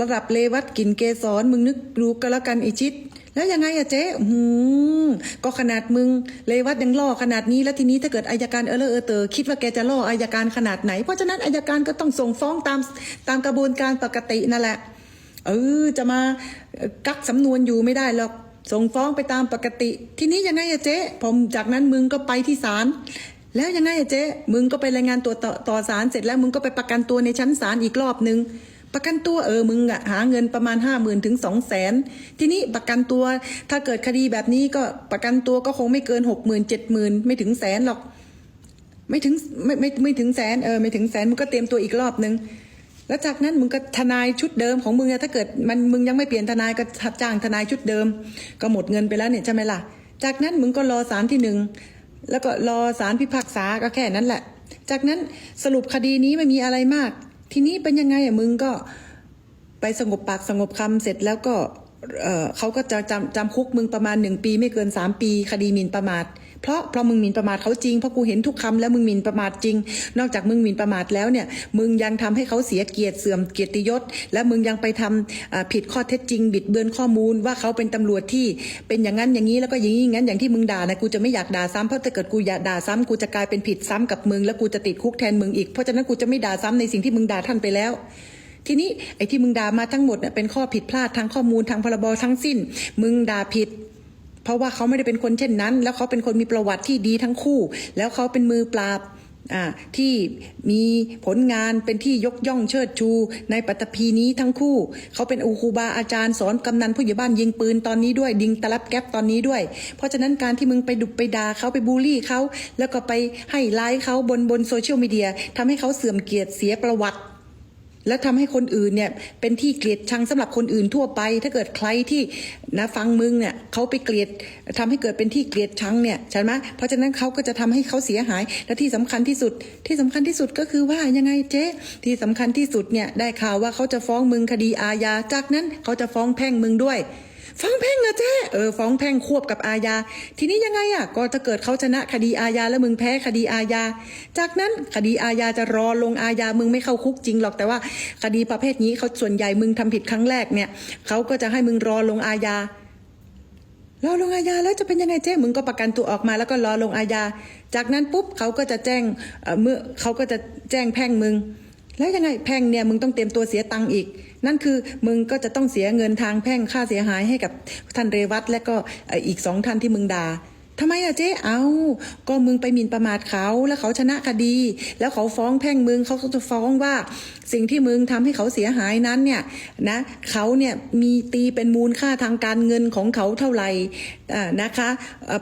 ระดับเลวัตกลินเกสรมึงนึกดูก็แล้วกันไอชิดแล้วยังไงอะเจ๊หืมก็ขนาดมึง เลวัตยังล่อขนาดนี้แล้วทีนี้ถ้าเกิดอายการเออเลอเออเตอคิดว่าแกจะล่ออายการขนาดไหน เพราะฉะนั้นอายการก็ต้องส่งฟ้องตามตามกระบวนการปกตินั่นแหละ เออจะมากักสำนวนอยู่ไม่ได้หรอกส่งฟ้องไปตามปกติ ทีนี้ยังไงอะเจ๊ผมจากนั้นมึงก็ไปที่ศาลแล้วยังไงอะเจ๊มึงก็ไปรายงานตัวต่อต่อศาลเสร็จแล้วมึงก็ไปประกันตัวในชั้นศาลอีกรอบนึง ประกันตัวเออมึงอะหาเงินประมาณห้าหมื่นถึงสองแสนทีนี้ประกันตัวถ้าเกิดคดีแบบนี้ก็ประกันตัวก็คงไม่เกินหกหมื่นเจ็ดหมื่นไม่ถึงแสนหรอก ไม่ถึงไม่ไม่ไม่ถึงแสนเออไม่ถึงแสนมึงก็เตรียมตัวอีกรอบนึงแล้วจากนั้นมึงก็ทนายชุดเดิมของมึงอะถ้าเกิดมันมึงยังไม่เปลี่ยนทนายก็จ้างทนายชุดเดิม ก็หมดเงินไปแล้วเนี่ยใช่ไหมล่ะ จากนั้นมึงก็รอศาลที่หนึ่งแล้วก็รอศาลพิพากษาก็แค่นั้นแหละ จากนั้นสรุปคดีนี้ไม่มีอะไรมาก ทีนี้เป็นยังไงอะมึงก็ไปสงบปากสงบคำเสร็จแล้วก็เอ่อเขาก็จะจำจำคุกมึงประมาณหนึ่งปีไม่เกินสามปี คดีหมิ่นประมาท เพราะเพราะมึงหมิ่นประมาทเขาจริงเพราะกูเห็นทุกคำแล้วมึงหมิ่นประมาทจริง นอกจากมึงหมิ่นประมาทแล้วเนี่ยมึงยังทำให้เขาเสียเกียรติเสื่อมเกียรติยศ และมึงยังไปทำอ่าผิดข้อเท็จจริง บิดเบือนข้อมูลว่าเขาเป็นตำรวจที่เป็นอย่างนั้นอย่างนี้แล้วก็อย่างนี้อย่างนั้นอย่างที่มึงด่านะกูจะไม่อยากด่าซ้ำเพราะถ้าเกิดกูอยากด่าซ้ำกูจะกลายเป็นผิดซ้ำกับมึง แล้วกูจะติดคุกแทนมึงอีกเพราะฉะนั้นกูจะไม่ด่าซ้ำในสิ่งที่มึงด่าท่านไปแล้วทีนี้ไอ้ที่มึงด่ามาทั้งหมดเนี่ยเป็นข้อผิดพลาดทางข้อมูลทางพรบทั้งสิ้น มึงด่าผิด เพราะว่าเขาไม่ได้เป็นคนเช่นนั้น แล้วเขาเป็นคนมีประวัติที่ดีทั้งคู่ แล้วเขาเป็นมือปราบที่มีผลงานเป็นที่ยกย่องเชิดชู ในปัตตภีนี้ทั้งคู่ เขาเป็นอูคูบาอาจารย์สอนกำนันผู้ใหญ่บ้านยิงปืนตอนนี้ด้วยดิงตะลับแก๊ปตอนนี้ด้วย เพราะฉะนั้นการที่มึงไปดุไปด่าเขาไปบูลลี่เขาแล้วก็ไปให้ไลค์เขาบนบนโซเชียลมีเดียทำให้เขาเสื่อมเกียรติเสียประวัติ และทำให้คนอื่นเนี่ยเป็นที่เกลียดชังสำหรับคนอื่นทั่วไป ถ้าเกิดใครที่นะฟังมึงเนี่ยเขาไปเกลียดทำให้เกิดเป็นที่เกลียดชังเนี่ยใช่ไหมเพราะฉะนั้นเขาก็จะทำให้เขาเสียหาย และที่สำคัญที่สุด ที่สำคัญที่สุดก็คือว่ายังไงเจ๊ที่สำคัญที่สุดเนี่ยได้ข่าวว่าเขาจะฟ้องมึงคดีอาญาจากนั้นเขาจะฟ้องแพ่งมึงด้วย ฟ้องแพ่งเหรอเจ๊เออฟ้องแพ่งควบกับอาญา ทีนี้ยังไงอะก็ถ้าเกิดเขาชนะคดีอาญาแล้วมึงแพ้คดีอาญา จากนั้นคดีอาญาจะรอลงอาญามึงไม่เข้าคุกจริงหรอกแต่ว่า คดีประเภทนี้เขาส่วนใหญ่มึงทำผิดครั้งแรกเนี่ยเขาก็จะให้มึงรอลงอาญา รอลงอาญาแล้วจะเป็นยังไงเจ๊มึงก็ประกันตัวออกมาแล้วก็รอลงอาญา จากนั้นปุ๊บเขาก็จะแจ้งเเมื่อเขาก็จะแจ้งแพ่งมึง แล้วยังไงแพ่งเนี่ยมึงต้องเตรียมตัวเสียตังค์อีก นั่นคือมึงก็จะต้องเสียเงินทางแพ่งค่าเสียหายให้กับท่านเรวัตและก็อีกสองท่านที่มึงด่าทำไมอะเจ๊เอา ก็มึงไปหมิ่นประมาทเขาแล้วเขาชนะคดี แล้วเขาฟ้องแพ่งมึงเขาก็จะฟ้องว่า สิ่งที่มึงทำให้เขาเสียหายนั้นเนี่ยนะเขาเนี่ยมีตีเป็นมูลค่าทางการเงินของเขาเท่าไหร่นะคะ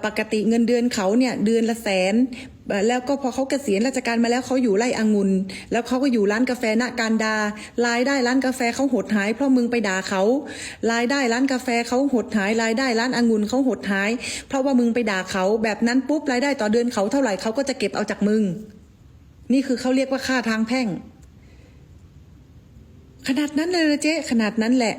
ปกติเงินเดือนเขาเนี่ยเดือนละแสน แล้วก็พอเขาเกษียณราชการมาแล้วเขาอยู่ไร่องุ่นแล้วเขาก็อยู่ร้านกาแฟณการดารายได้ร้านกาแฟเขาหดหาย เพราะมึงไปด่าเขารายได้ร้านกาแฟเขาหดหายรายได้ร้านองุ่นเขาหดหาย เพราะว่ามึงไปด่าเขาแบบนั้นปุ๊บรายได้ต่อเดือนเขาเท่าไหร่เขาก็จะเก็บเอาจากมึง นี่คือเขาเรียกว่าค่าทางแพ่ง ขนาดนั้นเลยเหรอเจ๊ขนาดนั้นแหละ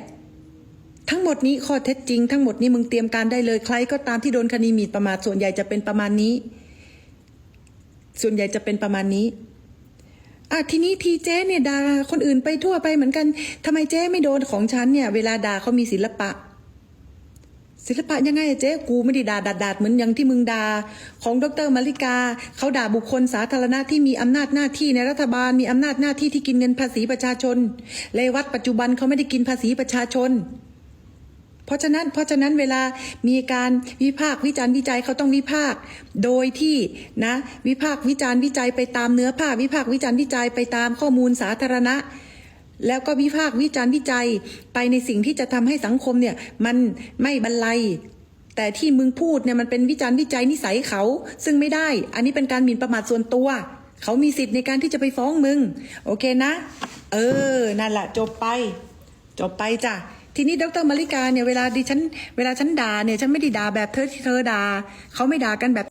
ทั้งหมดนี้ข้อเท็จจริงทั้งหมดนี้มึงเตรียมการได้เลยใครก็ตามที่โดนคดีหมิ่นประมาทส่วนใหญ่จะเป็นประมาณนี้ ส่วนใหญ่จะเป็นประมาณนี้อะทีนี้ทีเจ๊เนี่ยด่าคนอื่นไปทั่วไปเหมือนกันทำไมเจ๊ไม่โดนของฉันเนี่ย เวลาด่าเขามีศิลปะ ศิลปะยังไงอะเจ๊กูไม่ได้ด่าดาดดาดเหมือนอย่างที่มึงด่าของดรมาริกาเขาด่าบุคคลสาธารณะที่มีอำนาจหน้าที่ในรัฐบาลมีอำนาจหน้าที่ที่กินเงินภาษีประชาชนเลวัดปัจจุบันเขาไม่ได้กินภาษีประชาชน เพราะฉะนั้นเพราะฉะนั้นเวลามีการวิพากษ์วิจารณ์วิจัยเขาต้องวิพากษ์โดยที่นะวิพากษ์วิจารณ์วิจัยไปตามเนื้อผ้าวิพากษ์วิจารณ์วิจัยไปตามข้อมูลสาธารณะ แล้วก็วิพากษ์วิจารณ์วิจัยไปในสิ่งที่จะทำให้สังคมเนี่ยมันไม่บรรลัยแต่ที่มึงพูดเนี่ยมันเป็นวิจารณ์วิจัยนิสัยเขา ซึ่งไม่ได้ อันนี้เป็นการหมิ่นประมาทส่วนตัว เขามีสิทธิ์ในการที่จะไปฟ้องมึง โอเคนะ เออ นั่นแหละจบไป จบไปจ้ะ ทีนี้ดรมาริกาเนี่ยเวลาดิฉันเวลาฉันด่าเนี่ยฉันไม่ได้ด่าแบบเธอที่เธอด่าเขาไม่ด่ากันแบบ